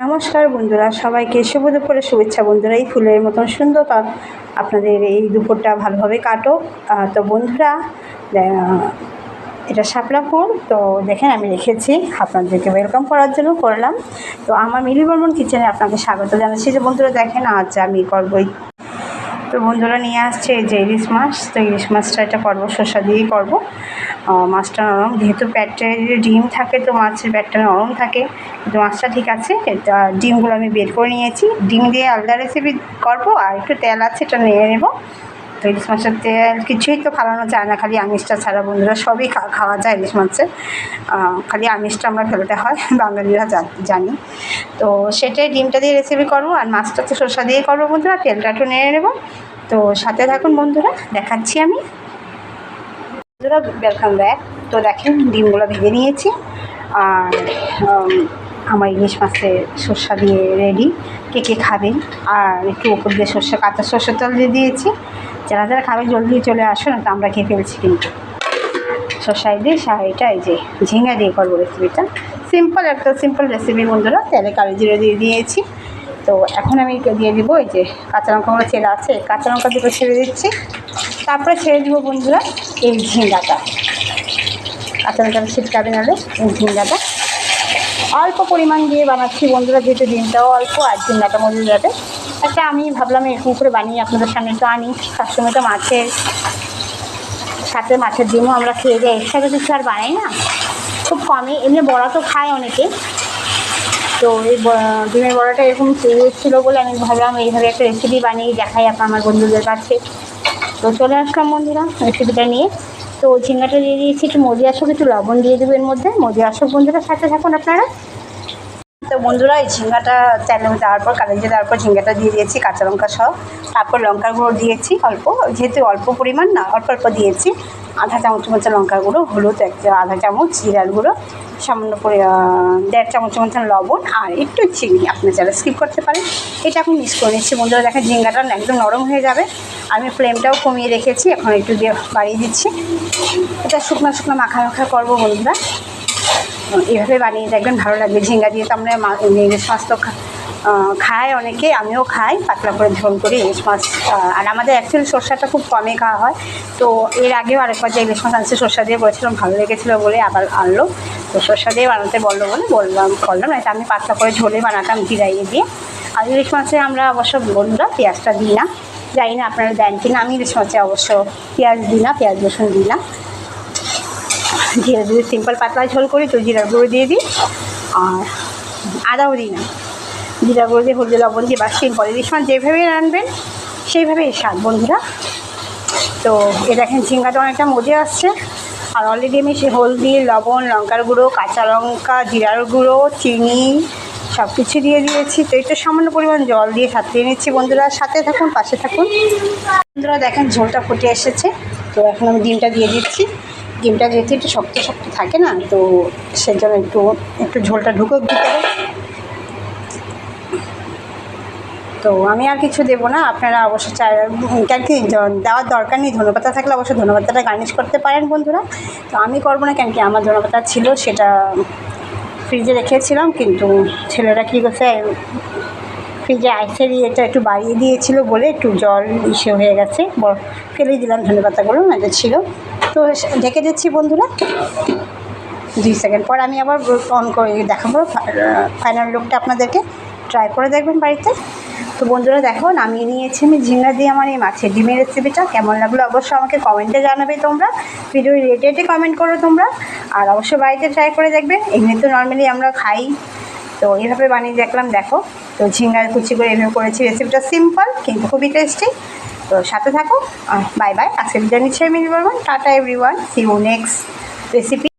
নমস্কার বন্ধুরা, সবাইকে শুভ দুপুরে শুভেচ্ছা বন্ধুরা, এই ফুলের মতন সুন্দর আপনাদের এই দুপুরটা ভালোভাবে কাটো। তো বন্ধুরা এটা শাপলা ফুল, তো দেখেন আমি রেখেছি, আপনাদেরকে ওয়েলকাম করার জন্য করলাম। তো আমার মিলি বর্মন কিচেনে আপনাকে স্বাগত জানাচ্ছি। যে বন্ধুরা, দেখেন আজ আমি করবই তো বন্ধুরা নিয়ে আসছে যে ইলিশ মাছ। তো ইলিশ মাছটা এটা করব, শসা দিয়েই করব। মাছটা নরম, যেহেতু প্যাটে ডিম থাকে, তো মাছের প্যাটটা নরম থাকে। কিন্তু মাছটা ঠিক আছে, এটা ডিমগুলো আমি বের করে নিয়েছি। ডিম দিয়ে আলাদা রেসিপি করব আর একটু তেল আছে, এটা নিয়ে নেব। তো ইলিশ মাছের তেল কিছুই তো ফালানো যায় না, খালি আমিষটা ছাড়া বন্ধুরা সবই খাওয়া যায় ইলিশ মাছের খালি আমিষটা আমরা ফেলতে হয়, বাঙালিরা জানি। তো সেটাই ডিমটা দিয়ে রেসিপি করব আর মাছটা তো শসা দিয়ে করব বন্ধুরা, তেলটা একটু নেড়ে নেব। তো সাথে থাকুন বন্ধুরা, দেখাচ্ছি আমি। বন্ধুরা ওয়েলকাম ব্যাক তো দেখেন, ডিমগুলো ভেজে নিয়েছি। আর আমার ইলিশ মাছের সর্ষা দিয়ে রেডি কে কে খাবেন? আর একটু উপর দিয়ে সর্ষে, কাঁচা সর্ষের তেল দিয়ে দিয়েছি। যারা যারা খাবে, জলদি চলে আসুন তো আমরা খেয়ে ফেলছি কিন্তু। শসাই দিয়ে শাড়িটা এই যে ঝিঙে দিয়ে করব রেসিপিটা সিম্পল একটা সিম্পল রেসিপি বন্ধুরা, তেলে কালি জিরে দিয়ে দিয়েছি। তো এখন আমি দিয়ে দিব এই যে কাঁচা লঙ্কাগুলো ছেড়ে আছে, কাঁচা লঙ্কা দুটো ছেড়ে দিচ্ছি। তারপরে ছেড়ে দিব বন্ধুরা, এই ঝিঙ্গাটা কাঁচা লঙ্কা ছিটকাবে নাহলে এই ঝিঙ্গাটা অল্প পরিমাণ দিয়ে বানাচ্ছি বন্ধুরা, যেহেতু ডিমটাও অল্প আর ঝিঙ্গাটা মজে যাবে। একটা আমি ভাবলাম এরকম করে বানিয়ে আপনাদের সামনে একটু আনি। সবসময় তো মাছের, সাথে মাছের ডিমও আমরা খেয়ে যাই, একসাথে কিছু আর বানাই না। খুব কমই, এমনি বড়া তো খায় অনেকে। তো এই ডিমের বড়াটা এরকম ছিল বলে আমি ভাবলাম এইভাবে একটা রেসিপি বানিয়ে দেখাই আপনার আমার বন্ধুদের কাছে। তো চলে আসলাম বন্ধুরা রেসিপিটা নিয়ে। তো ঝিঙ্গাটা দিয়ে দিয়েছি, একটু মজি আসুক একটু লবণ দিয়ে দেবো এর মধ্যে। মজি আসক বন্ধুরা সাথে থাকুন আপনারা। তো বন্ধুরা, এই ঝিঙ্গাটা তেলে দেওয়ার পর কালেজে দেওয়ার পর ঝিঙ্গাটা দিয়ে দিয়েছি, কাঁচা লঙ্কা সহ তারপর লঙ্কার গুঁড়ো দিয়েছি অল্প, যেহেতু অল্প পরিমাণ না, অল্প অল্প দিয়েছি। আধা চামচ চামচ লঙ্কার গুঁড়ো, হলুদ এক আধা চামচ জিরার গুঁড়ো, সামান্য পরি দেড় চামচ মতন লবণ আর একটু চিনি। আপনি চাইলে স্কিপ করতে পারেন, এটা এখন মিক্স করে নিচ্ছি। বন্ধুরা, দেখেন ঝিঙ্গাটা একদম নরম হয়ে যাবে। আমি ফ্লেমটাও কমিয়ে রেখেছি, এখন একটু দিয়ে বাড়িয়ে দিচ্ছি। এটা শুকনো শুকনো মাখা মাখা করব বন্ধুরা। এভাবে বানিয়ে দেখবেন ভালো লাগবে ঝিঙ্গা দিয়ে তো আমরা ইলিশ মাছ তো খায় অনেকে, আমিও খাই, পাতলা করে ঝোল করি ইলিশ মাছ আর আমাদের অ্যাকচুয়ালি সর্ষাটা খুব কমে খাওয়া হয়। তো এর আগেও আরেকবার যে ইলিশ মাছ আনছে, সর্ষা দিয়ে বলেছিলাম ভালো লেগেছিলো বলে আবার আনলো। তো সর্ষা দিয়ে বানাতে বলল বলে বললাম, করলাম। না আমি পাতলা করে ঝোলে বানাতাম জিরাইয়ে দিয়ে। আর ইলিশ মাছে আমরা অবশ্য বন্ধুরা পেঁয়াজটা দিই না। জানি না আপনারা দেন কিনা, আমি ইলিশ মাছে অবশ্য পেঁয়াজ দিই না, পেঁয়াজ রসুন দিই না। জিরা যদি সিম্পল পাতলা ঝোল করি তো জিরার গুঁড়ো দিয়ে দিই। আর আদাও দিই। না জিরা গুঁড়ো দিয়ে হলদি, লবণ দিয়ে বা সিম্পল ইলিশ মাছ যেভাবে রানবেন সেইভাবেই স্বাদ, বন্ধুরা। তো এ দেখেন ঝিঙ্গাটা অনেকটা মজে আসছে। আর অলরেডি আমি সে হলদি, লবণ, লঙ্কার গুঁড়ো, কাঁচা লঙ্কা, জিরার গুঁড়ো, চিনি সব কিছু দিয়ে দিয়েছি। তো একটু সামান্য পরিমাণ জল দিয়ে সাঁতরিয়ে নিচ্ছি, বন্ধুরা। সাথে থাকুন, পাশে থাকুন। বন্ধুরা, দেখেন ঝোলটা ফুটে এসেছে। তো এখন আমি ডিমটা দিয়ে দিচ্ছি। ডিমটা যেহেতু একটু শক্ত শক্ত থাকে না, তো সেজন্য একটু একটু ঝোলটা ঢুকুক ভিতরে তো আমি আর কিছু দেবো না, আপনারা অবশ্য চাই কেন কি দেওয়ার দরকার নেই, ধনেপাতা থাকলে অবশ্যই ধনেপাতাটা গার্নিশ করতে পারেন বন্ধুরা। তো আমি করব না কেন কি আমার ধনেপাতা ছিল, সেটা ফ্রিজে রেখেছিলাম, কিন্তু ছেলেরা কী করছে ফ্রিজে আইসের ইয়েটা একটু বাড়িয়ে দিয়েছিল বলে একটু জল ইসে হয়ে গেছে ফেলে দিলাম ধনে পাতাগুলো না ছিল। তো ঢেকে দিচ্ছি বন্ধুরা। দুই সেকেন্ড পর আমি আবার অন করে দেখাবো। ফাইনাল লুকটা আপনাদেরকে ট্রাই করে দেখবেন বাড়িতে। তো বন্ধুরা দেখো, নামিয়ে নিয়েছি আমি ঝিঙ্গা দিয়ে আমার এই মাছের ডিমের রেসিপিটা কেমন লাগল অবশ্যই আমাকে কমেন্টে জানাবে তোমরা। ভিডিও রিলেটেডে কমেন্ট করো তোমরা। আর অবশ্যই বাড়িতে ট্রাই করে দেখবে এমনি তো নর্মালি আমরা খাই। তো এইভাবে বানিয়ে দেখলাম, দেখো। তো ঝিঙ্গার কুচি করে এভাবে করেছি রেসিপিটা সিম্পল কিন্তু খুবই টেস্টি তো সাথে থাকো। বাই বাই আজকে বিদায় নিচ্ছি আমি বলবেন tata everyone see you next recipe